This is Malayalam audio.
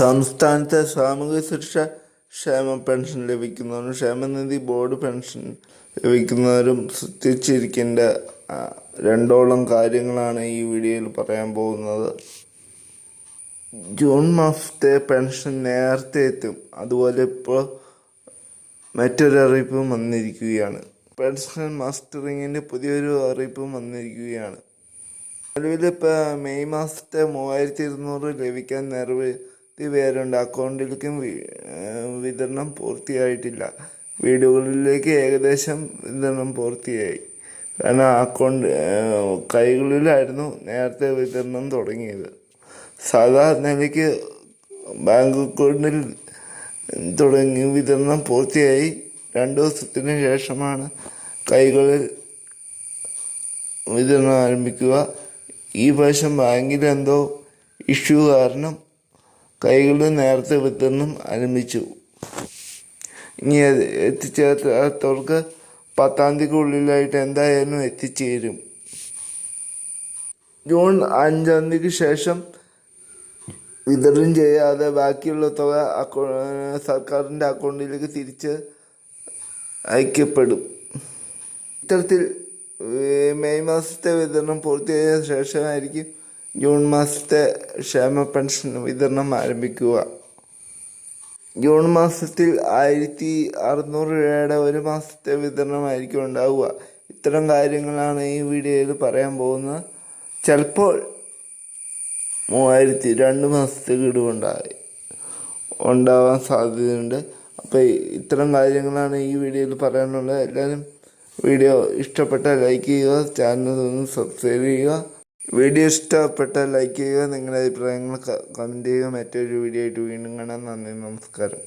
സംസ്ഥാനത്തെ സാമൂഹ്യ സുരക്ഷ ക്ഷേമ പെൻഷൻ ലഭിക്കുന്നവരും ക്ഷേമനിധി ബോർഡ് പെൻഷൻ ലഭിക്കുന്നവരും ശ്രദ്ധിച്ചിരിക്കേണ്ട രണ്ടോളം കാര്യങ്ങളാണ് ഈ വീഡിയോയിൽ പറയാൻ പോകുന്നത്. ജൂൺ മാസത്തെ പെൻഷൻ നേരത്തെ എത്തും. അതുപോലെ ഇപ്പോൾ മറ്റൊരു അറിയിപ്പും വന്നിരിക്കുകയാണ്. പെൻഷൻ മാസ്റ്ററിങ്ങിന്റെ പുതിയൊരു അറിയിപ്പും വന്നിരിക്കുകയാണ്. നിലവിൽ ഇപ്പോൾ മെയ് മാസത്തെ മൂവായിരത്തി ഇരുന്നൂറ് ലഭിക്കാൻ നിരവധി പേരുണ്ട്. അക്കൗണ്ടിലേക്കും വിതരണം പൂർത്തിയായിട്ടില്ല. വീടുകളിലേക്ക് ഏകദേശം വിതരണം പൂർത്തിയായി. കാരണം അക്കൗണ്ട് കൈകളിലായിരുന്നു നേരത്തെ വിതരണം തുടങ്ങിയത്. സാധാരണ നിലയ്ക്ക് ബാങ്ക് അക്കൗണ്ടിൽ തുടങ്ങി വിതരണം പൂർത്തിയായി. രണ്ട് ദിവസത്തിന് ശേഷമാണ് കൈകളിൽ വിതരണം ആരംഭിക്കുക. ഈ പ്രാവശ്യം ബാങ്കിൽ എന്തോ ഇഷ്യൂ കാരണം കൈകളിൽ നേരത്തെ വിത്തെന്നും ആരംഭിച്ചു ഇനി എത്തിച്ചേർത്തവർക്ക് പത്താം തീയതിക്കുള്ളിലായിട്ട് എന്തായാലും എത്തിച്ചേരും. ജൂൺ അഞ്ചാം തീയതിക്ക് ശേഷം വിതരണം ചെയ്യാതെ ബാക്കിയുള്ള തുക അക്കൗ സർക്കാരിന്റെ അക്കൗണ്ടിലേക്ക് തിരിച്ച് അയക്കപ്പെടും. ഇത്തരത്തിൽ മെയ് മാസത്തെ വിതരണം പൂർത്തിയായ ശേഷമായിരിക്കും ജൂൺ മാസത്തെ ക്ഷേമ പെൻഷൻ വിതരണം ആരംഭിക്കുക. ജൂൺ മാസത്തിൽ ആയിരത്തി അറുന്നൂറ് രൂപയുടെ ഒരു മാസത്തെ വിതരണമായിരിക്കും ഉണ്ടാവുക. ഇത്തരം കാര്യങ്ങളാണ് ഈ വീഡിയോയിൽ പറയാൻ പോകുന്നത്. ചിലപ്പോൾ മൂവായിരത്തി രണ്ട് മാസത്തെ കിടുവുണ്ടായി ഉണ്ടാവാൻ സാധ്യതയുണ്ട്. അപ്പോൾ ഇത്തരം കാര്യങ്ങളാണ് ഈ വീഡിയോയിൽ പറയാനുള്ളത്. എല്ലാവരും വീഡിയോ ഇഷ്ടപ്പെട്ടാൽ ലൈക്ക് ചെയ്യുക ചാനൽ ഒന്ന് സബ്സ്ക്രൈബ് ചെയ്യുക. വീഡിയോ ഇഷ്ടപ്പെട്ട ലൈക്ക് ചെയ്യുക നിങ്ങളുടെ അഭിപ്രായങ്ങൾ കമന്റ് ചെയ്യുക. മറ്റൊരു വീഡിയോ ആയിട്ട് വീണ്ടും കാണാം. നന്ദി നമസ്കാരം.